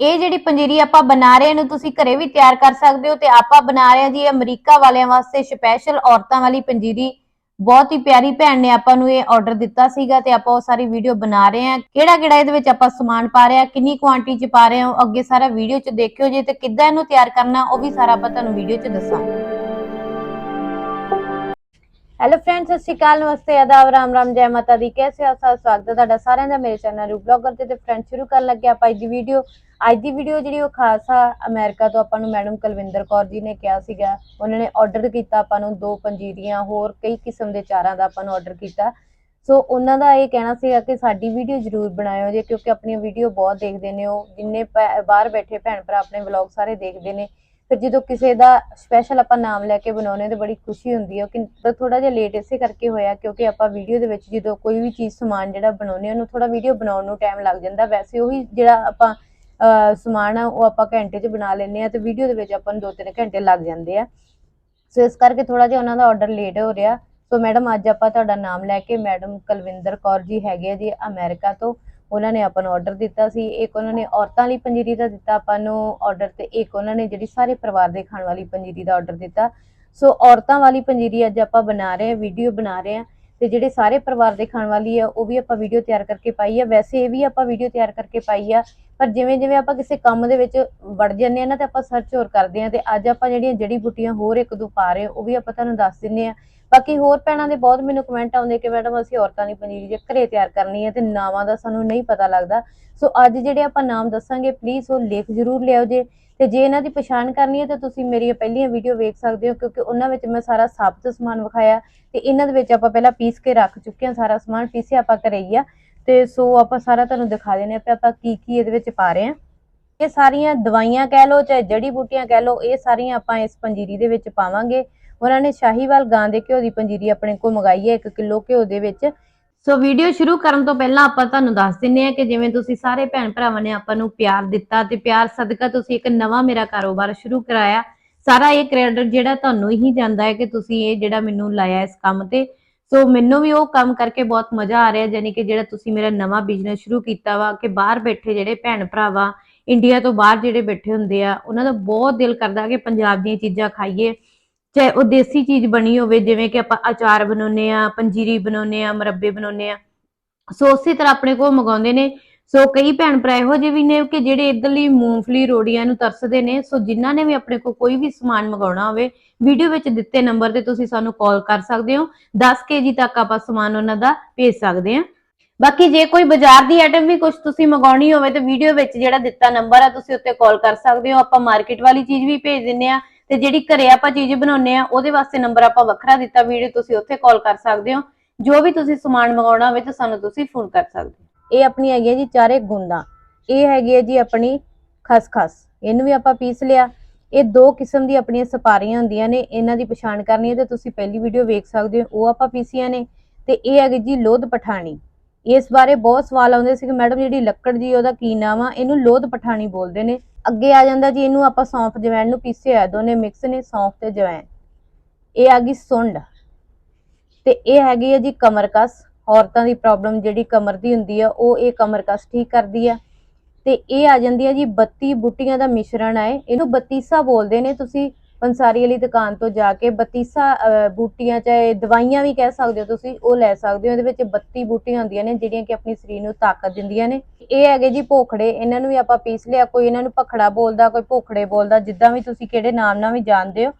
ਇਹ ਜਿਹੜੀ ਪੰਜੀਰੀ ਆਪਾਂ ਬਣਾ ਰਹੇ ਹਾਂ ਇਹਨੂੰ ਤੁਸੀਂ ਘਰੇ ਵੀ ਤਿਆਰ ਕਰ ਸਕਦੇ ਹੋ ਤੇ ਆਪਾਂ ਬਣਾ ਰਹੇ ਹਾਂ ਜੀ ਅਮਰੀਕਾ ਵਾਲਿਆਂ ਵਾਸਤੇ ਸਪੈਸ਼ਲ ਔਰਤਾਂ ਵਾਲੀ ਪੰਜੀਰੀ। ਬਹੁਤ ਹੀ ਪਿਆਰੀ ਭੈਣ ਨੇ ਆਪਾਂ ਨੂੰ ਇਹ ਆਰਡਰ ਦਿੱਤਾ ਸੀਗਾ ਤੇ ਆਪਾਂ ਉਹ ਸਾਰੀ ਵੀਡੀਓ ਬਣਾ ਰਹੇ ਹਾਂ। ਕਿਹੜਾ ਕਿਹੜਾ ਇਹਦੇ ਵਿੱਚ ਆਪਾਂ ਸਮਾਨ ਪਾ ਰਹੇ ਹਾਂ, ਕਿੰਨੀ ਕੁਆਂਟੀਟੀ ਚ ਪਾ ਰਹੇ ਹਾਂ, ਉਹ ਅੱਗੇ ਸਾਰਾ ਵੀਡੀਓ ਚ ਦੇਖਿਓ ਜੇ ਤੇ ਕਿੱਦਾਂ ਇਹਨੂੰ ਤਿਆਰ ਕਰਨਾ, ਉਹ ਵੀ ਸਾਰਾ ਆਪਾਂ ਤੁਹਾਨੂੰ ਵੀਡੀਓ ਚ ਦੱਸਾਂਗੇ। ਹੈਲੋ ਫਰੈਂਡਸ ਸਤਿ ਸ਼੍ਰੀ ਅਕਾਲ, ਨਮਸਤੇ ਆਦਾਬ ਰਾਮ ਰਾਮ, ਜੈ ਮਾਤਾ ਦੀ। ਕੈਸੇ ਹੋ ਸਭ? ਸਵਾਗਤ ਹੈ ਤੁਹਾਡਾ ਸਾਰਿਆਂ ਦਾ। ਮੇਰੇ ਚੈਨਲ ਰੂ ਬਲੌਗਰ ਤੇ ਤੇ ਫਰੈਂਡ ਸ਼ੁਰੂ ਕਰਨ ਲੱਗੇ ਆਪਾਂ ਅੱਜ ਦੀ ਵੀਡੀਓ ਅੱਜ ਦੀ ਵੀਡੀਓ ਜਿਹੜੀ ਉਹ ਖਾਸ ਆ ਅਮਰੀਕਾ ਤੋਂ ਆਪਾਂ ਨੂੰ ਮੈਡਮ ਕੁਲਵਿੰਦਰ ਕੌਰ ਜੀ ਨੇ ਕਿਹਾ ਸੀਗਾ। ਉਹਨਾਂ ਨੇ ਆਰਡਰ ਕੀਤਾ ਆਪਾਂ ਨੂੰ ਦੋ ਪੰਜੀਰੀਆਂ, ਹੋਰ ਕਈ ਕਿਸਮ ਦੇ ਚਾਰਾਂ ਦਾ ਆਪਾਂ ਨੂੰ ਆਰਡਰ ਕੀਤਾ। ਸੋ ਉਹਨਾਂ ਦਾ ਇਹ ਕਹਿਣਾ ਸੀਗਾ ਕਿ ਸਾਡੀ ਵੀਡੀਓ ਜ਼ਰੂਰ ਬਣਾਇਓ ਜੇ, ਕਿਉਂਕਿ ਆਪਣੀਆਂ ਵੀਡੀਓ ਬਹੁਤ ਦੇਖਦੇ ਨੇ ਉਹ। ਜਿੰਨੇ ਭੈ- ਬਾਹਰ ਬੈਠੇ ਭੈਣ ਭਰਾ ਆਪਣੇ ਵਲੌਗ ਸਾਰੇ ਦੇਖਦੇ ਨੇ। ਫਿਰ ਜਦੋਂ ਕਿਸੇ ਦਾ ਸਪੈਸ਼ਲ ਆਪਾਂ ਨਾਮ ਲੈ ਕੇ ਬਣਾਉਨੇ ਤੇ ਬੜੀ ਖੁਸ਼ੀ ਹੁੰਦੀ ਹੈ ਕਿ ਥੋੜਾ ਜਿਹਾ ਲੇਟ ਇਸੇ ਕਰਕੇ ਹੋਇਆ ਕਿਉਂਕਿ ਆਪਾਂ ਵੀਡੀਓ ਦੇ ਵਿੱਚ ਜਦੋਂ ਕੋਈ ਵੀ ਚੀਜ਼, ਸਮਾਨ ਜਿਹੜਾ ਬਣਾਉਨੇ ਉਹਨੂੰ ਥੋੜਾ ਵੀਡੀਓ ਬਣਾਉਣ ਨੂੰ ਟਾਈਮ ਲੱਗ ਜਾਂਦਾ। ਵੈਸੇ ਉਹੀ ਜਿਹੜਾ ਆਪਾਂ ਸਮਾਨ ਆ, ਉਹ ਆਪਾਂ ਘੰਟੇ 'ਚ ਬਣਾ ਲੈਂਦੇ ਆ ਤੇ ਵੀਡੀਓ ਦੇ ਵਿੱਚ ਆਪਾਂ ਨੂੰ 2-3 ਘੰਟੇ ਲੱਗ ਜਾਂਦੇ ਆ। ਸੋ ਇਸ ਕਰਕੇ ਥੋੜਾ ਜਿਹਾ ਉਹਨਾਂ ਦਾ ਆਰਡਰ ਲੇਟ ਹੋ ਰਿਹਾ। ਸੋ ਮੈਡਮ ਅੱਜ ਆਪਾਂ ਤੁਹਾਡਾ ਨਾਮ ਲੈ ਕੇ ਮੈਡਮ ਕੁਲਵਿੰਦਰ ਕੌਰ ਜੀ ਹੈਗੇ ਆ ਜੀ ਅਮਰੀਕਾ ਤੋਂ। ਉਹਨਾਂ ਨੇ ਆਪਾਂ ਨੂੰ ਆਰਡਰ ਦਿੱਤਾ ਸੀ, ਇੱਕ ਉਹਨਾਂ ਨੇ ਔਰਤਾਂ ਲਈ ਪੰਜੀਰੀ ਦਾ ਦਿੱਤਾ ਆਪਾਂ ਨੂੰ ਆਰਡਰ ਤੇ ਇੱਕ ਉਹਨਾਂ ਨੇ ਜਿਹੜੀ ਸਾਰੇ ਪਰਿਵਾਰ ਦੇ ਖਾਣ ਵਾਲੀ ਪੰਜੀਰੀ ਦਾ ਆਰਡਰ ਦਿੱਤਾ। ਸੋ ਔਰਤਾਂ ਵਾਲੀ ਪੰਜੀਰੀ ਅੱਜ ਆਪਾਂ ਬਣਾ ਰਹੇ ਹਾਂ ਵੀਡੀਓ ਬਣਾ ਰਹੇ ਹਾਂ ਤੇ ਜਿਹੜੇ ਸਾਰੇ ਪਰਿਵਾਰ ਦੇ ਖਾਣ ਵਾਲੀ ਆ, ਉਹ ਵੀ ਆਪਾਂ ਵੀਡੀਓ ਤਿਆਰ ਕਰਕੇ ਪਾਈ ਆ। ਵੈਸੇ ਇਹ ਵੀ ਆਪਾਂ ਵੀਡੀਓ ਤਿਆਰ ਕਰਕੇ ਪਾਈ ਆ, ਪਰ ਜਿਵੇਂ ਜਿਵੇਂ ਆਪਾਂ ਕਿਸੇ ਕੰਮ ਦੇ ਵਿੱਚ ਵੜ ਜਾਂਦੇ ਆ ਨਾ ਤੇ ਆਪਾਂ ਸਰਚ ਹੋਰ ਕਰਦੇ ਆ ਤੇ ਅੱਜ ਆਪਾਂ ਜਿਹੜੀਆਂ ਜੜੀ ਬੂਟੀਆਂ ਹੋਰ ਇੱਕ ਦੋ ਪਾ ਰਹੇ ਉਹ ਵੀ ਆਪਾਂ ਤੁਹਾਨੂੰ ਦੱਸ ਦਿੰਨੇ ਆ ਬਾਕੀ ਹੋਰ ਭੈਣਾਂ ਦੇ ਬਹੁਤ ਮੈਨੂੰ ਕਮੈਂਟ ਆਉਂਦੇ ਕਿ ਮੈਡਮ ਅਸੀਂ ਔਰਤਾਂ ਦੀ ਪਨੀਰੀ ਜੇ ਘਰੇ ਤਿਆਰ ਕਰਨੀ ਹੈ ਤੇ ਨਾਵਾਂ ਦਾ ਸਾਨੂੰ ਨਹੀਂ ਪਤਾ ਲੱਗਦਾ। ਸੋ ਅੱਜ ਜਿਹੜੇ ਆਪਾਂ ਨਾਮ ਦੱਸਾਂਗੇ ਪਲੀਜ਼ ਉਹ ਲਿਖ ਜ਼ਰੂਰ ਲਿਆਓ ਜੇ। ਤੇ ਜੇ ਇਹਨਾਂ ਦੀ ਪਛਾਣ ਕਰਨੀ ਹੈ ਤਾਂ ਤੁਸੀਂ ਮੇਰੀਆਂ ਪਹਿਲੀਆਂ ਵੀਡੀਓ ਵੇਖ ਸਕਦੇ ਹੋ ਕਿਉਂਕਿ ਉਹਨਾਂ ਵਿੱਚ ਮੈਂ ਸਾਰਾ ਸਾਬਤ ਸਮਾਨ ਵਿਖਾਇਆ। ਤੇ ਇਹਨਾਂ ਦੇ ਵਿੱਚ ਆਪਾਂ ਪਹਿਲਾਂ ਪੀਸ ਕੇ ਰੱਖ ਚੁੱਕੇ ਹਾਂ, ਸਾਰਾ ਸਮਾਨ ਪੀਸਿਆ ਆਪਾਂ ਘਰੇ ਹੀ ਆ। ਤੇ ਸੋ ਆਪਾਂ ਸਾਰਾ ਤੁਹਾਨੂੰ ਦਿਖਾ ਦੇਣੇ ਆ ਆਪਾਂ ਕੀ ਕੀ ਇਹਦੇ ਵਿੱਚ ਪਾ ਰਹੇ ਹਾਂ। ਇਹ ਸਾਰੀਆਂ ਦਵਾਈਆਂ ਕਹਿ ਲਓ, ਚਾਹੇ ਜੜੀ ਬੂਟੀਆਂ ਕਹਿ ਲਓ, ਇਹ ਸਾਰੀਆਂ ਆਪਾਂ ਇਸ ਪੰਜੀਰੀ ਦੇ ਵਿੱਚ ਪਾਵਾਂਗੇ। ਉਹਨਾਂ ਨੇ ਸ਼ਾਹੀਵਾਲ ਗਾਂ ਦੇ ਘਿਓ ਦੀ ਪੰਜੀਰੀ ਆਪਣੇ ਕੋਲ ਮੰਗਾਈ ਹੈ 1 ਕਿਲੋ ਘਿਓ ਦੇ ਵਿੱਚ। ਸੋ ਵੀਡੀਓ ਸ਼ੁਰੂ ਕਰਨ ਤੋਂ ਪਹਿਲਾਂ ਆਪਾਂ ਤੁਹਾਨੂੰ ਦੱਸ ਦਿੰਨੇ ਆ ਕਿ ਜਿਵੇਂ ਤੁਸੀਂ ਸਾਰੇ ਭੈਣ ਭਰਾਵਾਂ ਨੇ ਆਪਾਂ ਨੂੰ ਪਿਆਰ ਦਿੱਤਾ ਤੇ ਪਿਆਰ ਸਦਕਾ ਤੁਸੀਂ ਇੱਕ ਨਵਾਂ ਮੇਰਾ ਕਾਰੋਬਾਰ ਸ਼ੁਰੂ ਕਰਾਇਆ। ਸਾਰਾ ਇਹ ਕ੍ਰੈਡਿਟ ਜਿਹੜਾ ਤੁਹਾਨੂੰ ਹੀ ਜਾਂਦਾ ਹੈ ਕਿ ਤੁਸੀਂ ਇਹ ਜਿਹੜਾ ਮੈਨੂੰ ਲਾਇਆ ਇਸ ਕੰਮ ਤੇ। ਸੋ ਮੈਨੂੰ ਵੀ ਉਹ ਕੰਮ ਕਰਕੇ ਬਹੁਤ ਮਜ਼ਾ ਆ ਰਿਹਾ ਯਾਨੀ ਕਿ ਜਿਹੜਾ ਤੁਸੀਂ ਮੇਰਾ ਨਵਾਂ ਬਿਜ਼ਨਸ ਸ਼ੁਰੂ ਕੀਤਾ ਵਾ, ਕਿ ਬਾਹਰ ਬੈਠੇ ਜਿਹੜੇ ਭੈਣ ਭਰਾਵਾ ਇੰਡੀਆ ਤੋਂ ਬਾਹਰ ਜਿਹੜੇ ਬੈਠੇ ਹੁੰਦੇ ਆ, ਉਹਨਾਂ ਦਾ ਬਹੁਤ ਦਿਲ ਕਰਦਾ ਕਿ ਪੰਜਾਬ ਦੀਆਂ ਚੀਜ਼ਾਂ ਖਾਈਏ। ਚਾਹੇ ਉਹ ਦੇਸੀ ਚੀਜ਼ ਬਣੀ ਹੋਵੇ, ਜਿਵੇਂ ਕਿ ਆਪਾਂ ਅਚਾਰ ਬਣਾਉਨੇ ਆ ਪੰਜੀਰੀ ਬਣਾਉਨੇ ਆ ਮੁਰੱਬੇ ਬਣਾਉਨੇ ਆ ਸੋ ਉਸੇ ਤਰ੍ਹਾਂ ਆਪਣੇ ਕੋਲ ਮੰਗਾਉਂਦੇ ਨੇ। ਸੋ ਕਈ ਭੈਣ ਭਰਾ ਇਹੋ ਜਿਹੇ ਵੀ ਨੇ ਕਿ ਜਿਹੜੇ ਇਧਰਲੀ ਮੂੰਗਫਲੀ ਰੋੜੀਆਂ ਨੂੰ ਤਰਸਦੇ ਨੇ। ਸੋ ਜਿਨ੍ਹਾਂ ਨੇ ਵੀ ਆਪਣੇ ਕੋਲ ਕੋਈ ਵੀ ਸਮਾਨ ਮੰਗਾਉਣਾ ਹੋਵੇ, ਵੀਡੀਓ ਵਿੱਚ ਦਿੱਤੇ ਨੰਬਰ ਤੇ ਤੁਸੀਂ ਸਾਨੂੰ ਕਾਲ ਕਰ ਸਕਦੇ ਹੋ। 10 ਕੇਜੀ ਤੱਕ ਆਪਾਂ ਸਮਾਨ ਉਹਨਾਂ ਦਾ ਭੇਜ ਸਕਦੇ ਹਾਂ। ਬਾਕੀ ਜੇ ਕੋਈ ਬਾਜ਼ਾਰ ਦੀ ਆਈਟਮ ਵੀ ਕੁਝ ਤੁਸੀਂ ਮੰਗਾਉਣੀ ਹੋਵੇ ਤਾਂ ਵੀਡੀਓ ਵਿੱਚ ਜਿਹੜਾ ਦਿੱਤਾ ਨੰਬਰ ਆ, ਤੁਸੀਂ ਉੱਤੇ ਕਾਲ ਕਰ ਸਕਦੇ ਹੋ। ਆਪਾਂ ਮਾਰਕੀਟ ਵਾਲੀ ਚੀਜ਼ ਵੀ ਭੇਜ ਦਿੰਨੇ ਆ ਤੇ ਜਿਹੜੀ ਘਰੇ ਆਪਾਂ ਚੀਜ਼ ਬਣਾਉਨੇ ਆ ਉਹਦੇ ਵਾਸਤੇ ਨੰਬਰ ਆਪਾਂ ਵੱਖਰਾ ਦਿੱਤਾ ਵੀਡੀਓ ਤੁਸੀਂ ਉੱਥੇ ਕਾਲ ਕਰ ਸਕਦੇ ਹੋ। ਜੋ ਵੀ ਤੁਸੀਂ ਸਮਾਨ ਮੰਗਾਉਣਾ ਹੋਵੇ ਤਾਂ ਸਾਨੂੰ ਤੁਸੀਂ ਫੋਨ ਕਰ ਸਕਦੇ ਹੋ। ਇਹ ਆਪਣੀ ਹੈਗੀ ਹੈ ਜੀ ਚਾਰੇ ਗੁੰਦਾਂ। ਇਹ ਹੈਗੀ ਹੈ ਜੀ ਆਪਣੀ ਖਸਖਸ। ਇਹਨੂੰ ਵੀ ਆਪਾਂ ਪੀਸ ਲਿਆ। ਇਹ ਦੋ ਕਿਸਮ ਦੀ ਆਪਣੀਆਂ ਸਪਾਰੀਆਂ ਹੁੰਦੀਆਂ ਨੇ, ਇਹਨਾਂ ਦੀ ਪਛਾਣ ਕਰਨੀ ਹੈ ਤੇ ਤੁਸੀਂ ਪਹਿਲੀ ਵੀਡੀਓ ਵੇਖ ਸਕਦੇ ਹੋ, ਉਹ ਆਪਾਂ ਪੀਸੀਆਂ ਨੇ। ਤੇ ਇਹ ਹੈਗੀ ਜੀ ਲੋਧ ਪਠਾਣੀ। ਇਸ ਬਾਰੇ ਬਹੁਤ ਸਵਾਲ ਆਉਂਦੇ ਸੀ ਕਿ ਮੈਡਮ ਜਿਹੜੀ ਲੱਕੜ ਜੀ ਉਹਦਾ ਕੀ ਨਾਮ ਆ, ਇਹਨੂੰ ਲੋਧ ਪਠਾਣੀ ਬੋਲਦੇ ਨੇ। ਅੱਗੇ ਆ ਜਾਂਦਾ ਜੀ, ਇਹਨੂੰ ਆਪਾਂ ਸੌਂਫ ਜਵੈਣ ਨੂੰ ਪੀਸਿਆ ਹੋਇਆ, ਦੋਨੇ ਮਿਕਸ ਨੇ, ਸੌਂਫ ਤੇ ਜਵੈਣ। ਇਹ ਆ ਗਈ ਸੁੰਡ। ਤੇ ਇਹ ਹੈਗੀ ਆ ਜੀ ਕਮਰਕਸ। ਔਰਤਾਂ ਦੀ ਪ੍ਰੋਬਲਮ ਜਿਹੜੀ ਕਮਰ ਦੀ ਹੁੰਦੀ ਆ, ਉਹ ਇਹ ਕਮਰਕਸ ਠੀਕ ਕਰਦੀ ਆ। ਤੇ ਇਹ ਆ ਜਾਂਦੀ ਹੈ ਜੀ 32 ਬੂਟੀਆਂ ਦਾ ਮਿਸ਼ਰਣ ਹੈ ਇਹਨੂੰ ਬਤੀਸਾ ਬੋਲਦੇ ਨੇ ਤੁਸੀਂ। ਪੰਸਾਰੀ ਵਾਲੀ ਦੁਕਾਨ ਤੋਂ ਜਾ ਕੇ ਬਤੀਸਾ ਅਹ, ਬੂਟੀਆਂ ਚਾਹੇ ਦਵਾਈਆਂ ਵੀ ਕਹਿ ਸਕਦੇ ਹੋ ਤੁਸੀਂ ਉਹ ਲੈ ਸਕਦੇ ਹੋ। ਇਹਦੇ ਵਿੱਚ 32 ਬੂਟੀਆਂ ਹੁੰਦੀਆਂ ਨੇ ਜਿਹੜੀਆਂ ਕਿ ਆਪਣੀ ਸਰੀਰ ਨੂੰ ਤਾਕਤ ਦਿੰਦੀਆਂ ਨੇ। ਇਹ ਹੈਗੇ ਜੀ ਭੋਖੜੇ। ਇਹਨਾਂ ਨੂੰ ਵੀ ਆਪਾਂ ਪੀਸ ਲਿਆ। ਕੋਈ ਇਹਨਾਂ ਨੂੰ ਭਖੜਾ ਬੋਲਦਾ ਕੋਈ ਭੋਖੜੇ ਬੋਲਦਾ ਜਿੱਦਾਂ ਵੀ ਤੁਸੀਂ ਕਿਹੜੇ ਨਾਮ ਨਾਲ ਵੀ ਜਾਣਦੇ ਹੋ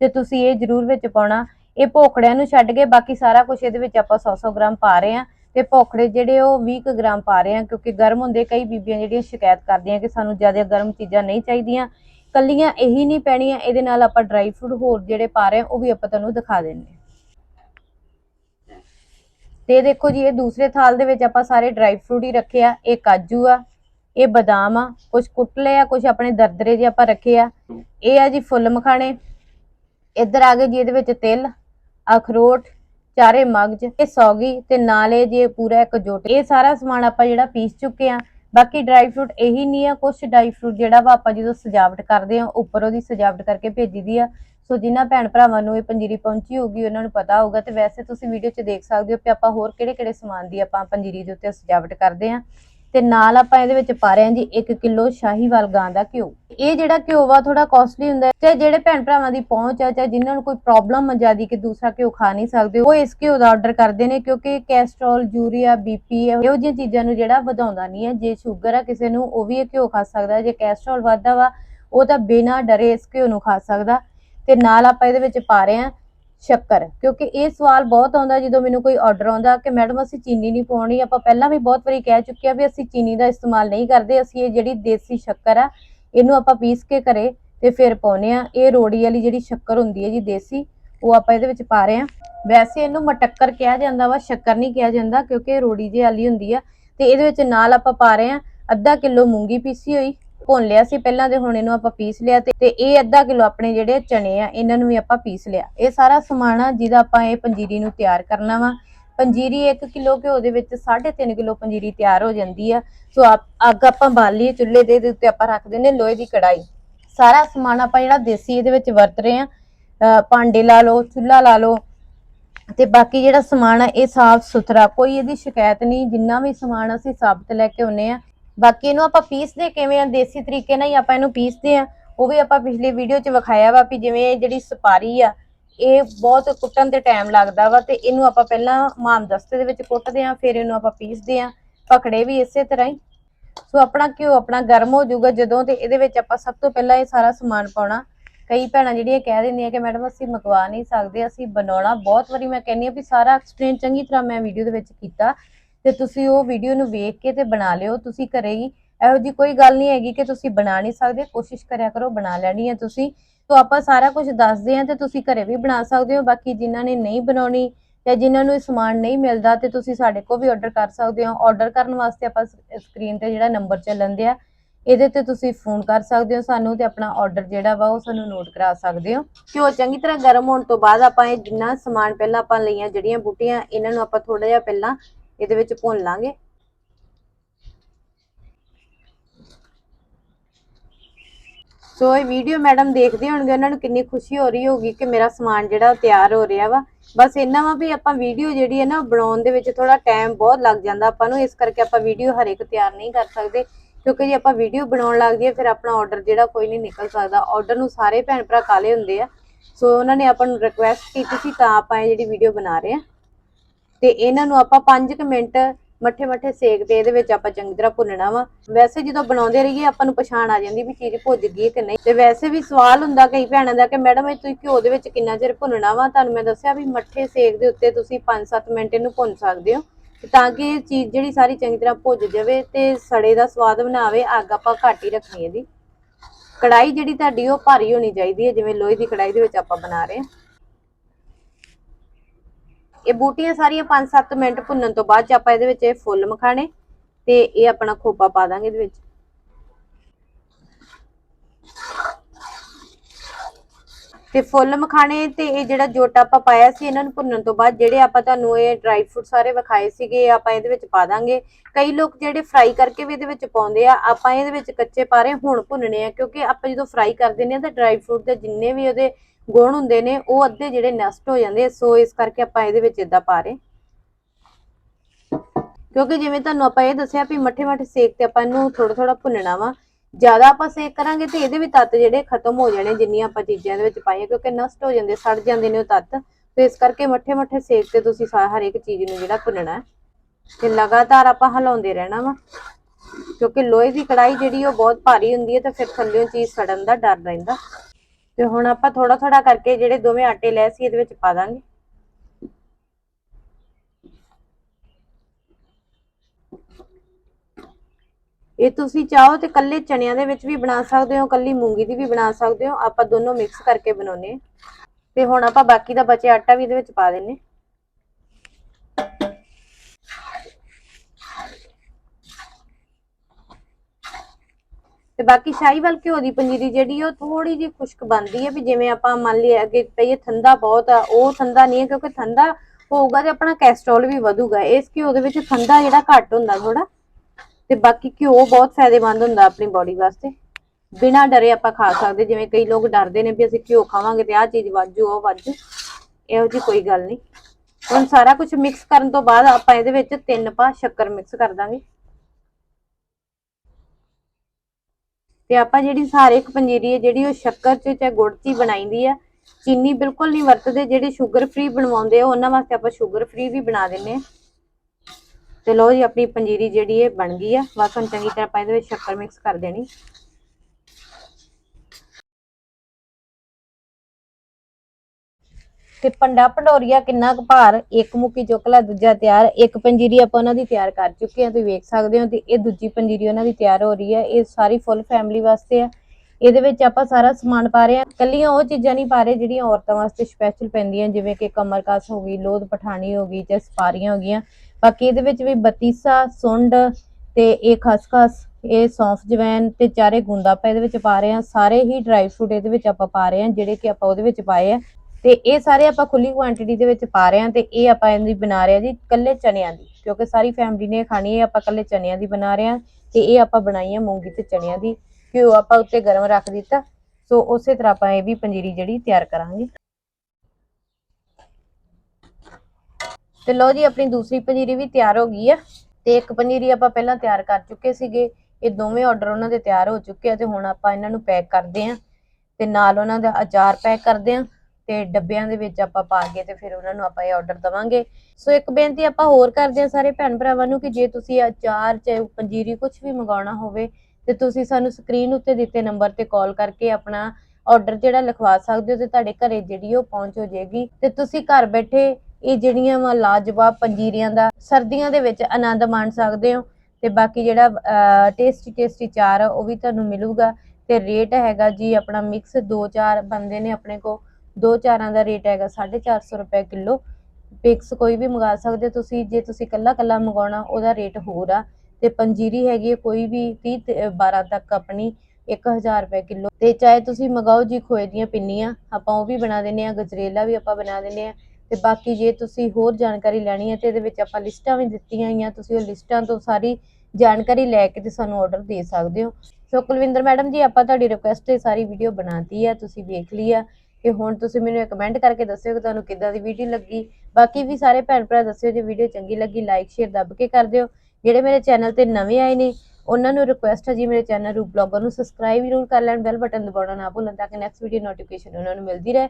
ਤੇ ਤੁਸੀਂ ਇਹ ਜ਼ਰੂਰ ਵਿੱਚ ਪਾਉਣਾ। ਇਹ ਭੋਖੜਿਆਂ ਨੂੰ ਛੱਡ ਕੇ ਬਾਕੀ ਸਾਰਾ ਕੁਝ ਇਹਦੇ ਵਿੱਚ ਆਪਾਂ 100-100 ਗ੍ਰਾਮ ਪਾ ਰਹੇ ਹਾਂ। ਤੇ ਭੋਖੜੇ ਜਿਹੜੇ ਉਹ 20 ਕੁ ਗ੍ਰਾਮ ਪਾ ਰਹੇ ਹਾਂ ਕਿਉਂਕਿ ਗਰਮ ਹੁੰਦੇ ਕਈ ਬੀਬੀਆਂ ਜਿਹੜੀਆਂ ਸ਼ਿਕਾਇਤ ਕਰਦੀਆਂ ਕਿ ਸਾਨੂੰ ਜ਼ਿਆਦਾ ਗਰਮ ਚੀਜ਼ਾਂ ਨਹੀਂ ਚਾਹੀਦੀਆਂ। ਕੱਲੀਆਂ ਇਹੀ ਨਹੀਂ ਪੈਣੀਆਂ, ਇਹਦੇ ਨਾਲ ਆਪਾਂ ਡਰਾਈ ਫਰੂਟ ਹੋਰ ਜਿਹੜੇ ਪਾ ਰਹੇ ਹਾਂ, ਉਹ ਵੀ ਆਪਾਂ ਤੁਹਾਨੂੰ ਦਿਖਾ ਦਿੰਨੇ ਹਾਂ। ਤੇ ਦੇਖੋ ਜੀ, ਇਹ ਦੂਸਰੇ ਥਾਲ ਦੇ ਵਿੱਚ ਆਪਾਂ ਸਾਰੇ ਡਰਾਈ ਫਰੂਟ ਹੀ ਰੱਖੇ ਆ, ਇਹ ਕਾਜੂ ਆ, ਇਹ ਬਦਾਮ ਆ ਕੁਝ ਕੁੱਟਲੇ ਆ ਕੁਝ ਆਪਣੇ ਦਰਦਰੇ ਜੇ ਆਪਾਂ ਰੱਖੇ ਆ। ਇਹ ਆ ਜੀ ਫੁੱਲ ਮਖਾਣੇ, ਇੱਧਰ ਆ ਗਏ ਜੀ ਇਹਦੇ ਵਿੱਚ ਤਿਲ, ਅਖਰੋਟ, ਚਾਰੇ ਮਗਜ, ਇਹ ਸੌਗੀ ਤੇ ਨਾਲੇ ਜੇ ਪੂਰਾ ਇੱਕ ਜੋਟ, ਇਹ ਸਾਰਾ ਸਮਾਨ ਆਪਾਂ ਜਿਹੜਾ ਪੀਸ ਚੁੱਕੇ ਆ ਬਾਕੀ ਡਰਾਈ ਫਰੂਟ ਇਹੀ ਨਹੀਂ ਆ ਕੁਝ ਡਰਾਈ ਫਰੂਟ ਜਿਹੜਾ ਵਾ ਆਪਾਂ ਜਦੋਂ ਸਜਾਵਟ ਕਰਦੇ ਆ ਉੱਪਰ ਉਹਦੀ ਸਜਾਵਟ ਕਰਕੇ ਭੇਜੀ ਦੀ ਆ। ਸੋ ਜਿਨ੍ਹਾਂ ਭੈਣ ਭਰਾਵਾਂ ਨੂੰ ਇਹ ਪੰਜੀਰੀ ਪਹੁੰਚੀ ਹੋਊਗੀ, ਉਹਨਾਂ ਨੂੰ ਪਤਾ ਹੋਊਗਾ। ਤੇ ਵੈਸੇ ਤੁਸੀਂ ਵੀਡੀਓ 'ਚ ਦੇਖ ਸਕਦੇ ਹੋ ਕਿ ਆਪਾਂ ਹੋਰ ਕਿਹੜੇ-ਕਿਹੜੇ ਸਮਾਨ ਦੀ ਆਪਾਂ ਪੰਜੀਰੀ ਦੇ ਉੱਤੇ ਸਜਾਵਟ ਕਰਦੇ ਆ ਤੇ ਨਾਲ ਆਪਾਂ ਇਹਦੇ ਵਿੱਚ ਪਾ ਰਹੇ ਹਾਂ ਜੀ 1 ਕਿਲੋ ਸ਼ਾਹੀਵਾਲ ਗਾਂ ਦਾ ਘਿਓ। ਇਹ ਜਿਹੜਾ ਘਿਓ ਵਾ ਥੋੜਾ ਕਾਸਟਲੀ ਹੁੰਦਾ ਹੈ ਤੇ ਜਿਹੜੇ ਭੈਣ ਭਰਾਵਾਂ ਦੀ ਪਹੁੰਚ ਆ ਚਾਹੇ ਜਿਨ੍ਹਾਂ ਨੂੰ ਕੋਈ ਪ੍ਰੋਬਲਮ ਆ ਜਿਆਦੀ ਕਿ ਦੂਸਰਾ ਘਿਓ ਖਾ ਨਹੀਂ ਸਕਦੇ, ਉਹ ਇਸ ਘਿਓ ਦਾ ਆਰਡਰ ਕਰਦੇ ਨੇ ਕਿਉਂਕਿ ਕੈਸਟਰੋਲ ਯੂਰੀਆ ਬੀਪੀ ਇਹੋ ਜਿਹੀਆਂ ਚੀਜ਼ਾਂ ਨੂੰ ਜਿਹੜਾ ਵਧਾਉਂਦਾ ਨਹੀਂ ਹੈ। ਜੇ ਸ਼ੂਗਰ ਆ ਕਿਸੇ ਨੂੰ, ਉਹ ਵੀ ਇਹ ਘਿਓ ਖਾ ਸਕਦਾ, ਜੇ ਕੈਸਟਰੋਲ ਵੱਧਦਾ ਵਾ, ਉਹ ਤਾਂ ਬਿਨਾਂ ਡਰੇ ਇਸ ਘਿਓ ਨੂੰ ਖਾ ਸਕਦਾ। ਤੇ ਨਾਲ ਆਪਾਂ ਇਹਦੇ ਵਿੱਚ ਪਾ ਰਹੇ ਹਾਂ ਸ਼ੱਕਰ, ਕਿਉਂਕਿ ਇਹ ਸਵਾਲ ਬਹੁਤ ਆਉਂਦਾ ਜਦੋਂ ਮੈਨੂੰ ਕੋਈ ਆਰਡਰ ਆਉਂਦਾ ਕਿ ਮੈਡਮ ਅਸੀਂ ਚੀਨੀ ਨਹੀਂ ਪਾਉਣੀ ਆਪਾਂ ਪਹਿਲਾਂ ਵੀ ਬਹੁਤ ਵਾਰੀ ਕਹਿ ਚੁੱਕੇ ਆ ਵੀ ਅਸੀਂ ਚੀਨੀ ਦਾ ਇਸਤੇਮਾਲ ਨਹੀਂ ਕਰਦੇ, ਅਸੀਂ ਇਹ ਜਿਹੜੀ ਦੇਸੀ ਸ਼ੱਕਰ ਆ, ਇਹਨੂੰ ਆਪਾਂ ਪੀਸ ਕੇ ਘਰੇ ਤੇ ਫਿਰ ਪਾਉਨੇ ਆ। ਇਹ ਰੋੜੀ ਵਾਲੀ ਜਿਹੜੀ ਸ਼ੱਕਰ ਹੁੰਦੀ ਹੈ ਜੀ ਦੇਸੀ, ਉਹ ਆਪਾਂ ਇਹਦੇ ਵਿੱਚ ਪਾ ਰਹੇ ਆ। ਵੈਸੇ ਇਹਨੂੰ ਮਟੱਕਰ ਕਿਹਾ ਜਾਂਦਾ ਵਾ, ਸ਼ੱਕਰ ਨਹੀਂ ਕਿਹਾ ਜਾਂਦਾ, ਕਿਉਂਕਿ ਇਹ ਰੋੜੀ ਜਿਹੀ ਵਾਲੀ ਹੁੰਦੀ ਆ। ਤੇ ਇਹਦੇ ਵਿੱਚ ਨਾਲ ਆਪਾਂ ਪਾ ਰਹੇ ਆ, ਅੱਧਾ ਕਿਲੋ ਮੂੰਗੀ ਪੀਸੀ ਹੋਈ ਭੁੰਨ ਲਿਆ ਸੀ। ਪਹਿਲਾਂ ਤੇ ਹੁਣ ਇਹਨੂੰ ਆਪਾਂ ਪੀਸ ਲਿਆ ਤੇ ਤੇ ਇਹ ਅੱਧਾ ਕਿਲੋ ਆਪਣੇ ਜਿਹੜੇ ਚਣੇ ਆ, ਇਹਨਾਂ ਨੂੰ ਵੀ ਆਪਾਂ ਪੀਸ ਲਿਆ। ਇਹ ਸਾਰਾ ਸਮਾਨ ਆ ਜਿਹਦਾ ਆਪਾਂ ਇਹ ਪੰਜੀਰੀ ਨੂੰ ਤਿਆਰ ਕਰਨਾ ਵਾ। ਪੰਜੀਰੀ 1 ਕਿਲੋ ਘਿਓ ਦੇ ਵਿੱਚ 3.5 ਕਿਲੋ ਪੰਜੀਰੀ ਤਿਆਰ ਹੋ ਜਾਂਦੀ ਆ। ਸੋ ਆਪ- ਅੱਗ ਆਪਾਂ ਬਾਲ ਲਈਏ ਚੁੱਲ੍ਹੇ ਦੇ ਦੇ ਉੱਤੇ ਆਪਾਂ ਰੱਖ ਦਿੰਦੇ ਲੋਹੇ ਦੀ ਕੜਾਈ ਸਾਰਾ ਸਮਾਨ ਆਪਾਂ ਜਿਹੜਾ ਦੇਸੀ ਇਹਦੇ ਵਿੱਚ ਵਰਤ ਰਹੇ ਆ ਅਹ ਭਾਂਡੇ ਲਾ ਲਓ, ਚੁੱਲ੍ਹਾ ਲਾ ਲਓ, ਤੇ ਬਾਕੀ ਜਿਹੜਾ ਸਮਾਨ ਆ, ਇਹ ਸਾਫ਼ ਸੁਥਰਾ ਕੋਈ ਇਹਦੀ ਸ਼ਿਕਾਇਤ ਨਹੀਂ। ਜਿੰਨਾ ਵੀ ਸਮਾਨ ਅਸੀਂ ਸਾਬਤ ਲੈ ਕੇ ਆਉਨੇ ਆ ਬਾਕੀ ਇਹਨੂੰ ਆਪਾਂ ਪੀਸਦੇ ਕਿਵੇਂ ਆ, ਦੇਸੀ ਤਰੀਕੇ ਨਾਲ ਹੀ ਆਪਾਂ ਇਹਨੂੰ ਪੀਸਦੇ ਆ। ਉਹ ਵੀ ਆਪਾਂ ਪਿਛਲੀ ਵੀਡੀਓ 'ਚ ਵਿਖਾਇਆ ਵਾ ਵੀ ਜਿਵੇਂ ਇਹ ਜਿਹੜੀ ਸੁਪਾਰੀ ਆ, ਇਹ ਬਹੁਤ ਕੁੱਟਣ ਤੇ ਟਾਈਮ ਲੱਗਦਾ ਵਾ ਤੇ ਇਹਨੂੰ ਆਪਾਂ ਪਹਿਲਾਂ ਮਾਮਦਸਤੇ ਦੇ ਵਿੱਚ ਕੁੱਟਦੇ ਆ, ਫਿਰ ਇਹਨੂੰ ਆਪਾਂ ਪੀਸਦੇ ਆ। ਪਕੜੇ ਵੀ ਇਸੇ ਤਰ੍ਹਾਂ ਹੀ। ਸੋ ਆਪਣਾ ਘਿਓ ਆਪਣਾ ਗਰਮ ਹੋ ਜਾਊਗਾ ਜਦੋਂ ਤੇ ਇਹਦੇ ਵਿੱਚ ਆਪਾਂ ਸਭ ਤੋਂ ਪਹਿਲਾਂ ਇਹ ਸਾਰਾ ਸਮਾਨ ਪਾਉਣਾ। ਕਈ ਭੈਣਾਂ ਜਿਹੜੀਆਂ ਕਹਿ ਦਿੰਦੀਆਂ ਕਿ ਮੈਡਮ ਅਸੀਂ ਮੰਗਵਾ ਨਹੀਂ ਸਕਦੇ, ਅਸੀਂ ਬਣਾਉਣਾ। ਬਹੁਤ ਵਾਰੀ ਮੈਂ ਕਹਿੰਨੀ ਆ ਵੀ ਸਾਰਾ ਐਕਸਪਲੇਨ ਚੰਗੀ ਤਰ੍ਹਾਂ ਮੈਂ ਵੀਡੀਓ ਦੇ ਵਿੱਚ ਕੀਤਾ। ਤੇ ਤੁਸੀਂ ਉਹ ਵੀਡੀਓ ਨੂੰ ਵੇਖ ਕੇ ਤੇ ਬਣਾ ਲਿਓ। ਤੁਸੀਂ ਘਰੇ ਹੀ ਇਹੋ ਜੀ ਕੋਈ ਗੱਲ ਨਹੀਂ ਹੈਗੀ ਕਿ ਤੁਸੀਂ ਬਣਾ ਨਹੀਂ ਸਕਦੇ। ਕੋਸ਼ਿਸ਼ ਕਰਿਆ ਕਰੋ, ਬਣਾ ਲੈਣੀ ਹੈ ਤੁਸੀਂ। ਤੋਂ ਆਪਾਂ ਸਾਰਾ ਕੁਝ ਦੱਸਦੇ ਹਾਂ ਤੇ ਤੁਸੀਂ ਘਰੇ ਵੀ ਬਣਾ ਸਕਦੇ ਹੋ। ਬਾਕੀ ਜਿਨ੍ਹਾਂ ਨੇ ਨਹੀਂ ਬਣਾਉਣੀ ਜਾਂ ਜਿਨ੍ਹਾਂ ਨੂੰ ਇਹ ਸਮਾਨ ਨਹੀਂ ਮਿਲਦਾ ਤੇ ਤੁਸੀਂ ਸਾਡੇ ਕੋਲ ਵੀ ਆਰਡਰ ਕਰ ਸਕਦੇ ਹੋ। ਆਰਡਰ ਕਰਨ ਵਾਸਤੇ ਆਪਾਂ ਸਕਰੀਨ ਤੇ ਜਿਹੜਾ ਨੰਬਰ ਚੱਲਣ ਦਿਆ, ਇਹਦੇ ਤੇ ਤੁਸੀਂ ਫੋਨ ਕਰ ਸਕਦੇ ਹੋ ਸਾਨੂੰ ਤੇ ਆਪਣਾ ਆਰਡਰ ਜਿਹੜਾ ਵਾ ਉਹ ਸਾਨੂੰ ਨੋਟ ਕਰਾ ਸਕਦੇ ਹੋ। ਘਿਓ ਚੰਗੀ ਤਰ੍ਹਾਂ ਗਰਮ ਹੋਣ ਤੋਂ ਬਾਅਦ ਆਪਾਂ ਇਹ ਜਿੰਨਾ ਸਮਾਨ ਪਹਿਲਾਂ ਆਪਾਂ ਲਈਆਂ, ਜਿਹੜੀਆਂ ਬੂਟੀਆਂ, ਇਹਨਾਂ ਨੂੰ ਆਪਾਂ ਥੋੜਾ ਜਿਹਾ ਪਹਿਲਾਂ ਇਹਦੇ ਵਿੱਚ ਭੁੰਨ ਲਾਂਗੇ। ਸੋ ਇਹ ਵੀਡੀਓ ਮੈਡਮ ਦੇਖਦੇ ਹੋਣਗੇ, ਉਹਨਾਂ ਨੂੰ ਕਿੰਨੀ ਖੁਸ਼ੀ ਹੋ ਰਹੀ ਹੋਊਗੀ ਕਿ ਮੇਰਾ ਸਮਾਨ ਜਿਹੜਾ ਤਿਆਰ ਹੋ ਰਿਹਾ ਵਾ। ਬਸ ਇੰਨਾ ਵਾ ਵੀ ਆਪਾਂ ਵੀਡੀਓ ਜਿਹੜੀ ਹੈ ਨਾ, ਉਹ ਬਣਾਉਣ ਦੇ ਵਿੱਚ ਥੋੜਾ ਟਾਈਮ ਬਹੁਤ ਲੱਗ ਜਾਂਦਾ ਆਪਾਂ ਨੂੰ। ਇਸ ਕਰਕੇ ਆਪਾਂ ਵੀਡੀਓ ਹਰੇਕ ਤਿਆਰ ਨਹੀਂ ਕਰ ਸਕਦੇ। ਕਿਉਂਕਿ ਜੇ ਆਪਾਂ ਵੀਡੀਓ ਬਣਾਉਣ ਲੱਗ ਜਾਈਏ, ਫਿਰ ਆਪਣਾ ਆਰਡਰ ਜਿਹੜਾ ਕੋਈ ਨਹੀਂ ਨਿਕਲ ਸਕਦਾ। ਆਰਡਰ ਨੂੰ ਸਾਰੇ ਭੈਣ ਭਰਾ ਕਾਲੇ ਹੁੰਦੇ ਆ। ਸੋ ਉਹਨਾਂ ਨੇ ਆਪਾਂ ਨੂੰ ਰਿਕੁਐਸਟ ਕੀਤੀ ਸੀ, ਤਾਂ ਆਪਾਂ ਇਹ ਜਿਹੜੀ ਵੀਡੀਓ ਬਣਾ ਰਹੇ ਆ ਤੇ ਇਹਨਾਂ ਨੂੰ ਆਪਾਂ 5 ਮਿੰਟ ਮੱਠੇ ਮੱਠੇ ਸੇਕ ਤੇ ਇਹਦੇ ਵਿੱਚ ਆਪਾਂ ਚੰਗੀ ਤਰ੍ਹਾਂ ਭੁੰਨਣਾ ਵਾ। ਵੈਸੇ ਜਦੋਂ ਬਣਾਉਂਦੇ ਰਹੀਏ, ਆਪਾਂ ਨੂੰ ਪਛਾਣ ਆ ਜਾਂਦੀ ਵੀ ਚੀਜ਼ ਭੁੱਜ ਗਈ ਕਿ ਨਹੀਂ। ਤੇ ਵੈਸੇ ਵੀ ਸਵਾਲ ਹੁੰਦਾ ਕਈ ਭੈਣਾਂ ਦਾ ਕਿ, ਮੈਡਮ, ਇਹ ਤੁਸੀਂ ਘਿਓ ਦੇ ਵਿੱਚ ਕਿੰਨਾ ਚਿਰ ਭੁੰਨਣਾ ਵਾ? ਤੁਹਾਨੂੰ ਮੈਂ ਦੱਸਿਆ ਵੀ ਮੱਠੇ ਸੇਕ ਦੇ ਉੱਤੇ ਤੁਸੀਂ 5-7 ਮਿੰਟ ਇਹਨੂੰ ਭੁੰਨ ਸਕਦੇ ਹੋ। ਤਾਂ ਕਿ ਇਹ ਚੀਜ਼ ਜਿਹੜੀ ਸਾਰੀ ਚੰਗੀ ਤਰ੍ਹਾਂ ਭੁੱਜ ਜਾਵੇ ਤੇ ਸੜੇ ਦਾ ਸਵਾਦ ਬਣਾਵੇ, ਅੱਗ ਆਪਾਂ ਘੱਟ ਹੀ ਰੱਖਣੀ ਇਹਦੀ। ਕੜਾਈ ਜਿਹੜੀ ਤੁਹਾਡੀ ਉਹ ਭਾਰੀ ਹੋਣੀ ਚਾਹੀਦੀ ਹੈ, ਜਿਵੇਂ ਲੋਹੇ ਦੀ ਕੜਾਈ ਦੇ ਵਿੱਚ ਆਪਾਂ ਬਣਾ ਰਹੇ ਹਾਂ। ਇਹ ਬੂਟੀਆਂ ਸਾਰੀਆਂ 5-7 ਮਿੰਟ ਭੁੰਨਣ ਤੋਂ ਬਾਅਦ ਚ ਆਪਾਂ ਇਹਦੇ ਵਿੱਚ ਇਹ ਫੁੱਲ ਮਖਾਣੇ ਤੇ ਇਹ ਆਪਣਾ ਖੋਪਾ ਪਾ ਦਾਂਗੇ ਇਹਦੇ ਵਿੱਚ। ਤੇ ਫੁੱਲ ਮਖਾਣੇ ਤੇ ਇਹ ਜਿਹੜਾ ਜੋਟਾ ਆਪਾਂ ਪਾਇਆ ਸੀ ਇਹਨਾਂ ਨੂੰ ਭੁੰਨਣ ਤੋਂ ਬਾਅਦ, ਜਿਹੜੇ ਆਪਾਂ ਤੁਹਾਨੂੰ ਇਹ ਡਰਾਈ ਫਰੂਟ ਸਾਰੇ ਵਿਖਾਏ ਸੀਗੇ, ਆਪਾਂ ਇਹਦੇ ਵਿੱਚ ਪਾ ਦਾਂਗੇ। ਕਈ ਲੋਕ ਜਿਹੜੇ ਫਰਾਈ ਕਰਕੇ ਵੀ ਇਹਦੇ ਵਿੱਚ ਪਾਉਂਦੇ ਆ, ਆਪਾਂ ਇਹਦੇ ਵਿੱਚ ਕੱਚੇ ਪਾ ਰਹੇ ਹੁਣ ਭੁੰਨਣੇ ਆ, ਕਿਉਂਕਿ ਆਪਾਂ ਜਦੋਂ ਫਰਾਈ ਕਰਦੇ ਦਿੰਦੇ ਤਾਂ ਡਰਾਈ ਫਰੂਟ ਦੇ ਜਿੰਨੇ ਵੀ ਉਹਦੇ ਗੁਣ ਹੁੰਦੇ ਨੇ, ਉਹ ਅੱਧੇ ਜਿਹੜੇ ਨਸ਼ਟ ਹੋ ਜਾਂਦੇ ਸੋ ਇਸ ਕਰਕੇ ਆਪਾਂ ਇਹਦੇ ਵਿੱਚ ਇਦਾਂ ਪਾ ਰਹੇ ਕਿਉਂਕਿ ਜਿਵੇਂ ਤੁਹਾਨੂੰ ਆਪਾਂ ਇਹ ਦੱਸਿਆ ਵੀ ਮੱਠੇ ਮੱਠੇ ਸੇਕ ਤੇ ਆਪਾਂ ਇਹਨੂੰ ਥੋੜਾ ਥੋੜਾ ਭੁੰਨਣਾ ਵਾ, ਜ਼ਿਆਦਾ ਆਪਾਂ ਸੇਕ ਕਰਾਂਗੇ ਤੇ ਇਹਦੇ ਵੀ ਤੱਤ ਜਿਹੜੇ ਖਤਮ ਹੋ ਜਾਣੇ, ਜਿੰਨੀਆਂ ਆਪਾਂ ਚੀਜ਼ਾਂ ਦੇ ਵਿੱਚ ਪਾਈਆਂ, ਕਿਉਂਕਿ ਨਸ਼ਟ ਹੋ ਜਾਂਦੇ, ਸੜ ਜਾਂਦੇ ਨੇ ਉਹ ਤੱਤ, ਤੇ ਇਸ ਕਰਕੇ ਮੱਠੇ ਮੱਠੇ ਸੇਕ ਤੇ ਤੁਸੀਂ ਸਾ- ਹਰ ਇੱਕ ਚੀਜ਼ ਨੂੰ ਜਿਹੜਾ ਭੁੰਨਣਾ ਤੇ ਲਗਾਤਾਰ ਆਪਾਂ ਹਿਲਾਉਂਦੇ ਰਹਿਣਾ ਵਾ, ਕਿਉਂਕਿ ਲੋਹੇ ਦੀ ਕੜਾਈ ਜਿਹੜੀ ਉਹ ਬਹੁਤ ਭਾਰੀ ਹੁੰਦੀ ਹੈ, ਤਾਂ ਫਿਰ ਥੱਲੇੋਂ ਚੀਜ਼ ਸੜਨ ਦਾ ਡਰ ਰਹਿੰਦਾ। ਤੇ ਹੁਣ ਆਪਾਂ ਥੋੜਾ ਥੋੜਾ ਕਰਕੇ ਜਿਹੜੇ ਦੋਵੇਂ ਆਟੇ ਲਏ ਸੀ, ਇਹਦੇ ਵਿੱਚ ਪਾ ਦਾਂਗੇ। ਇਹ ਤੁਸੀਂ ਚਾਹੋ ਤੇ ਕੱਲੇ ਚਣਿਆਂ ਦੇ ਵਿੱਚ ਵੀ ਬਣਾ ਸਕਦੇ ਹੋ ਕੱਲੀ ਮੂੰਗੀ ਦੀ ਵੀ ਬਣਾ ਸਕਦੇ ਹੋ। ਆਪਾਂ ਦੋਨੋਂ ਮਿਕਸ ਕਰਕੇ ਬਣਾਉਨੇ ਆ ਤੇ ਹੁਣ ਆਪਾਂ ਬਾਕੀ ਦਾ ਬਚਿਆ ਆਟਾ ਵੀ ਇਹਦੇ ਵਿੱਚ ਪਾ ਦਿੰਨੇ ਤੇ ਬਾਕੀ ਸ਼ਾਹੀਵਾਲ ਘਿਓ ਦੀ ਪੰਜੀਰੀ ਜਿਹੜੀ ਉਹ ਥੋੜੀ ਜਿਹੀ ਖੁਸ਼ਕ ਬਣਦੀ ਹੈ ਵੀ ਜਿਵੇਂ ਆਪਾਂ ਮੰਨ ਲਈਏ ਅੱਗੇ ਪਈਏ ਠੰਡਾ ਬਹੁਤ ਆ, ਉਹ ਠੰਡਾ ਨਹੀਂ ਹੈ ਕਿਉਂਕਿ ਠੰਡਾ ਹੋਊਗਾ ਤੇ ਆਪਣਾ ਕੈਸਟਰੋਲ ਵੀ ਵਧੂਗਾ, ਇਸ ਘਿਓ ਦੇ ਵਿੱਚ ਠੰਡਾ ਜਿਹੜਾ ਘੱਟ ਹੁੰਦਾ ਥੋੜਾ ਤੇ ਬਾਕੀ ਘਿਓ ਬਹੁਤ ਫਾਇਦੇਮੰਦ ਹੁੰਦਾ ਆਪਣੀ ਬਾਡੀ ਵਾਸਤੇ। ਬਿਨਾਂ ਡਰੇ ਆਪਾਂ ਖਾ ਸਕਦੇ, ਜਿਵੇਂ ਕਈ ਲੋਕ ਡਰਦੇ ਨੇ ਵੀ ਅਸੀਂ ਘਿਓ ਖਾਵਾਂਗੇ ਤੇ ਆਹ ਚੀਜ਼ ਵਾਜੂ ਉਹ ਵਾਜੂ ਇਹੋ ਜੀ ਕੋਈ ਗੱਲ ਨਹੀਂ। ਹੁਣ ਸਾਰਾ ਕੁਝ ਮਿਕਸ ਕਰਨ ਤੋਂ ਬਾਅਦ ਆਪਾਂ ਇਹਦੇ ਵਿੱਚ ਤਿੰਨ ਪਾ ਸ਼ੱਕਰ ਮਿਕਸ ਕਰ ਦਾਂਗੇ। ਤੇ ਆਪਾਂ ਜਿਹੜੀ ਸਾਰੇ ਇੱਕ ਪੰਜੀਰੀ ਹੈ, ਜਿਹੜੀ ਉਹ ਸ਼ੱਕਰ ਚ ਚਾਹੇ ਗੁੜ ਚ ਹੀ ਬਣਾਈਦੀ ਆ, ਚੀਨੀ ਬਿਲਕੁਲ ਨਹੀਂ ਵਰਤਦੇ, ਜਿਹੜੇ ਸ਼ੂਗਰ ਫ੍ਰੀ ਬਣਵਾਉਂਦੇ ਆ, ਉਹਨਾਂ ਵਾਸਤੇ ਆਪਾਂ ਸ਼ੂਗਰ ਫ੍ਰੀ ਵੀ ਬਣਾ ਦਿੰਨੇ ਆ। ਤੇ ਲੋ ਜੀ, ਆਪਣੀ ਪੰਜੀਰੀ ਜਿਹੜੀ ਹੈ ਬਣ ਗਈ ਆ। ਬਸ ਹੁਣ ਚੰਗੀ ਤਰ੍ਹਾਂ ਆਪਾਂ ਇਹਦੇ ਵਿੱਚ ਸ਼ੱਕਰ ਮਿਕਸ ਕਰ ਦੇਣੀ। ਤੇ ਪੰਡਾ ਭੰਡੋਰੀਆ ਕਿੰਨਾ ਕੁ ਭਾਰ, ਇੱਕ ਮੁੱਕੀ ਚੁੱਕ ਲੈ, ਦੂਜਾ ਤਿਆਰ, ਇੱਕ ਪੰਜੀਰੀ ਆਪਾਂ ਉਹਨਾਂ ਦੀ ਤਿਆਰ ਕਰ ਚੁੱਕੇ ਹਾਂ, ਤੁਸੀਂ ਵੇਖ ਸਕਦੇ ਹੋ ਤੇ ਇਹ ਦੂਜੀ ਪੰਜੀਰੀ ਉਹਨਾਂ ਦੀ ਤਿਆਰ ਹੋ ਰਹੀ ਹੈ, ਇਹ ਸਾਰੀ ਫੁੱਲ ਫੈਮਿਲੀ ਵਾਸਤੇ ਆ। ਇਹਦੇ ਵਿੱਚ ਆਪਾਂ ਸਾਰਾ ਸਮਾਨ ਪਾ ਰਹੇ ਹਾਂ ਕੱਲੀਆਂ ਉਹ ਚੀਜ਼ਾਂ ਨਹੀਂ ਪਾ ਰਹੇ ਜਿਹੜੀਆਂ ਔਰਤਾਂ ਵਾਸਤੇ ਸਪੈਸ਼ਲ ਪੈਂਦੀਆਂ, ਜਿਵੇਂ ਕਿ ਕਮਰਕਸ ਹੋ ਗਈ, ਲੋਧ ਪਠਾਣੀ ਹੋ ਗਈ ਜਾਂ ਸਪਾਰੀਆਂ ਹੋ ਗਈਆਂ। ਬਾਕੀ ਇਹਦੇ ਵਿੱਚ ਵੀ ਬਤੀਸਾ, ਸੁੰਡ ਤੇ ਇਹ ਖਸਖਸ, ਇਹ ਸੌਂਫ ਜਵੈਨ ਤੇ ਚਾਰੇ ਗੁੰਦਾ ਆਪਾਂ ਇਹਦੇ ਵਿੱਚ ਪਾ ਰਹੇ ਹਾਂ। ਸਾਰੇ ਹੀ ਡਰਾਈ ਫਰੂਟ ਇਹਦੇ ਵਿੱਚ ਆਪਾਂ ਪਾ ਰਹੇ ਹਾਂ, ਜਿਹੜੇ ਕਿ ਆਪਾਂ ਉਹਦੇ ਵਿੱਚ ਪਾਏ ਆ। ਤੇ ਇਹ ਸਾਰੇ ਆਪਾਂ ਖੁੱਲੀ ਕੁਆਂਟੀਟੀ ਦੇ ਵਿੱਚ ਪਾ ਰਹੇ ਹਾਂ ਤੇ ਇਹ ਆਪਾਂ ਇਹਦੀ ਬਣਾ ਰਹੇ ਹਾਂ ਜੀ ਕੱਲੇ ਚਨਿਆਂ ਦੀ, ਕਿਉਂਕਿ ਸਾਰੀ ਫੈਮਿਲੀ ਨੇ ਖਾਣੀ ਹੈ ਆਪਾਂ ਕੱਲੇ ਚਨਿਆਂ ਦੀ ਬਣਾ ਰਹੇ ਹਾਂ ਤੇ ਇਹ ਆਪਾਂ ਬਣਾਈ ਹੈ ਮੂੰਗੀ ਤੇ ਚਨਿਆਂ ਦੀ, ਘਿਓ ਆਪਾਂ ਉੱਤੇ ਗਰਮ ਰੱਖ ਦਿੱਤਾ, ਸੋ ਉਸੇ ਤਰ੍ਹਾਂ ਆਪਾਂ ਇਹ ਵੀ ਪੰਜੀਰੀ ਜਿਹੜੀ ਤਿਆਰ ਕਰਾਂਗੇ। ਤੇ ਲਓ ਜੀ, ਆਪਣੀ ਦੂਸਰੀ ਪੰਜੀਰੀ ਵੀ ਤਿਆਰ ਹੋ ਗਈ ਆ ਤੇ ਇੱਕ ਪੰਜੀਰੀ ਆਪਾਂ ਪਹਿਲਾਂ ਤਿਆਰ ਕਰ ਚੁੱਕੇ ਸੀਗੇ, ਇਹ ਦੋਵੇਂ ਆਰਡਰ ਉਹਨਾਂ ਦੇ ਤਿਆਰ ਹੋ ਚੁੱਕੇ ਆ ਤੇ ਹੁਣ ਆਪਾਂ ਇਹਨਾਂ ਨੂੰ ਪੈਕ ਕਰਦੇ ਆ ਤੇ ਨਾਲ ਉਹਨਾਂ ਦਾ ਅਚਾਰ ਪੈਕ ਕਰਦੇ ਆ ਤੇ ਡੱਬਿਆਂ ਦੇ ਵਿੱਚ ਆਪਾਂ ਪਾ ਕੇ ਤੇ ਫਿਰ ਉਹਨਾਂ ਨੂੰ ਆਪਾਂ ਇਹ ਆਰਡਰ ਦਵਾਂਗੇ। ਸੋ ਇੱਕ ਬੇਨਤੀ ਆਪਾਂ ਹੋਰ ਕਰਦੇ ਆ ਸਾਰੇ ਭੈਣ ਭਰਾਵਾਂ ਨੂੰ ਕਿ ਜੇ ਤੁਸੀਂ ਅਚਾਰ ਚਾਹੇ ਪੰਜੀਰੀ ਕੁਝ ਵੀ ਮੰਗਾਉਣਾ ਹੋਵੇ ਤੇ ਤੁਸੀਂ ਸਾਨੂੰ ਸਕਰੀਨ ਉੱਤੇ ਦਿੱਤੇ ਨੰਬਰ ਤੇ ਕਾਲ ਕਰਕੇ ਆਪਣਾ ਆਰਡਰ ਜਿਹੜਾ ਲਿਖਵਾ ਸਕਦੇ ਹੋ ਤੇ ਤੁਹਾਡੇ ਘਰੇ ਜਿਹੜੀ ਉਹ ਪਹੁੰਚ ਹੋ ਜਾਏਗੀ। ਤੇ ਤੁਸੀਂ ਘਰ ਬੈਠੇ ਇਹ ਜਿਹੜੀਆਂ ਵਾ ਲਾਜਵਾਬ ਪੰਜੀਰੀਆਂ ਦਾ ਸਰਦੀਆਂ ਦੇ ਵਿੱਚ ਆਨੰਦ ਮਾਣ ਸਕਦੇ ਹੋ ਤੇ ਬਾਕੀ ਜਿਹੜਾ ਟੇਸਟੀ ਟੇਸਟੀ ਚਾਰ ਆ ਉਹ ਵੀ ਤੁਹਾਨੂੰ ਮਿਲੂਗਾ ਤੇ ਰੇਟ ਹੈਗਾ ਜੀ ਆਪਣਾ ਮਿਕਸ 2-4 ਬੰਦੇ ਨੇ ਆਪਣੇ ਕੋ ਦੋ ਚਾਰਾਂ ਦਾ ਰੇਟ ਹੈਗਾ 450 ਰੁਪਏ ਕਿਲੋ। ਪਿਕਸ ਕੋਈ ਵੀ ਮੰਗਾ ਸਕਦੇ ਹੋ ਤੁਸੀਂ, ਜੇ ਤੁਸੀਂ ਕੱਲਾ ਕੱਲਾ ਮੰਗਾਉਣਾ ਉਹਦਾ ਰੇਟ ਹੋਰ ਆ। ਤੇ ਪੰਜੀਰੀ ਹੈਗੀ ਹੈ, ਕੋਈ ਵੀ 30 ਤੇ 12 ਤੱਕ ਆਪਣੀ 1000 ਰੁਪਏ ਕਿਲੋ। ਤੇ ਚਾਹੇ ਤੁਸੀਂ ਮੰਗਾਓ ਜੀ ਖੋਏ ਦੀਆਂ ਪਿੰਨੀਆਂ, ਆਪਾਂ ਉਹ ਵੀ ਬਣਾ ਦਿੰਨੇ ਆ ਗਜਰੇਲਾ ਵੀ ਆਪਾਂ ਬਣਾ ਦਿੰਨੇ ਆ ਤੇ ਬਾਕੀ ਜੇ ਤੁਸੀਂ ਹੋਰ ਜਾਣਕਾਰੀ ਲੈਣੀ ਹੈ ਤੇ ਇਹਦੇ ਵਿੱਚ ਆਪਾਂ ਲਿਸਟਾਂ ਵੀ ਦਿੱਤੀਆਂ ਹੋਈਆਂ, ਤੁਸੀਂ ਉਹ ਲਿਸਟਾਂ ਤੋਂ ਸਾਰੀ ਜਾਣਕਾਰੀ ਲੈ ਕੇ ਤੇ ਸਾਨੂੰ ਆਰਡਰ ਦੇ ਸਕਦੇ ਹੋ। ਸੋ ਕੁਲਵਿੰਦਰ ਮੈਡਮ ਜੀ, ਆਪਾਂ ਤੁਹਾਡੀ ਰਿਕੁਐਸਟ ਤੇ ਸਾਰੀ ਵੀਡੀਓ ਬਣਾਤੀ ਆ, ਤੁਸੀਂ ਵੇਖ ਲਈ ਆ। ਕਿ ਹੁਣ ਤੁਸੀਂ ਮੈਨੂੰ ਕਮੈਂਟ ਕਰਕੇ ਦੱਸਿਓ ਕਿ ਤੁਹਾਨੂੰ ਕਿੱਦਾਂ ਦੀ ਵੀਡੀਓ ਲੱਗੀ। ਬਾਕੀ ਵੀ ਸਾਰੇ ਭੈਣ ਭਰਾ ਦੱਸਿਓ ਜੇ ਵੀਡੀਓ ਚੰਗੀ ਲੱਗੀ ਲਾਈਕ ਸ਼ੇਅਰ ਦੱਬ ਕੇ ਕਰ ਦਿਓ। ਜਿਹੜੇ ਮੇਰੇ ਚੈਨਲ ਤੇ ਨਵੇਂ ਆਏ ਨੇ, ਉਹਨਾਂ ਨੂੰ ਰਿਕੁਐਸਟ ਹੈ ਜੀ ਮੇਰੇ ਚੈਨਲ ਰੂਪ ਬਲੌਗਰ ਨੂੰ ਸਬਸਕ੍ਰਾਈਬ ਜ਼ਰੂਰ ਕਰ ਲੈਣ ਬੈਲ ਬਟਨ ਦਬਾਉਣਾ ਨਾ ਭੁੱਲਣ, ਤਾਂ ਕਿ ਨੈਕਸਟ ਵੀਡੀਓ ਨੋਟੀਫਿਕੇਸ਼ਨ ਉਹਨਾਂ ਨੂੰ ਮਿਲਦੀ ਰਹੇ।